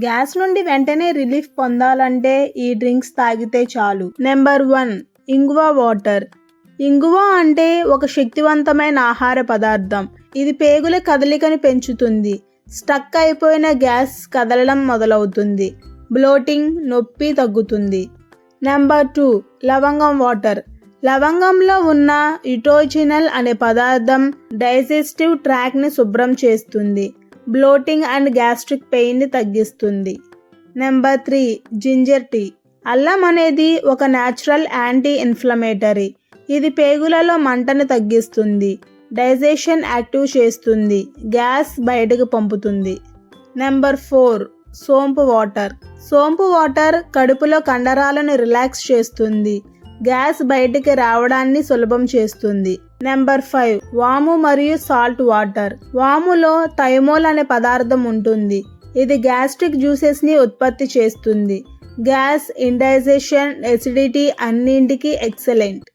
Gas నుండి వెంటనే relief పొందాలంటే ఈ డ్రింక్స్ తాగితే చాలు. నెంబర్ వన్ ఇంగువ వాటర్. ఇంగువ అంటే ఒక శక్తివంతమైన ఆహార పదార్థం. ఇది పేగుల కదలికను పెంచుతుంది. స్టక్ అయిపోయిన గ్యాస్ కదలడం మొదలవుతుంది. బ్లోటింగ్ నొప్పి తగ్గుతుంది. నెంబర్ టూ లవంగం వాటర్. లవంగంలో ఉన్న ఇటోజినల్ అనే పదార్థం డైజెస్టివ్ ట్రాక్ని శుభ్రం చేస్తుంది. బ్లోటింగ్ అండ్ గ్యాస్ట్రిక్ పెయిన్ని తగ్గిస్తుంది. Number three ginger tea. అల్లం అనేది ఒక న్యాచురల్ యాంటీ ఇన్ఫ్లమేటరీ ఇది పేగులలో మంటను తగ్గిస్తుంది. డైజెషన్ యాక్టివ్ చేస్తుంది. గ్యాస్ బయటకు పంపుతుంది. నెంబర్ ఫోర్ సోంపు వాటర్. సోంపు వాటర్ కడుపులో కండరాలను రిలాక్స్ చేస్తుంది. గ్యాస్ బయటికి రావడాన్ని సులభం చేస్తుంది. నెంబర్ ఫైవ్ వాము మరియు సాల్ట్ వాటర్ వాములో థైమోల్ అనే పదార్థం ఉంటుంది. ఇది గ్యాస్ట్రిక్ జ్యూసెస్ని ఉత్పత్తి చేస్తుంది. గ్యాస్ ఇండైజేషన్ ఎసిడిటీ అన్నింటికి ఎక్సలెంట్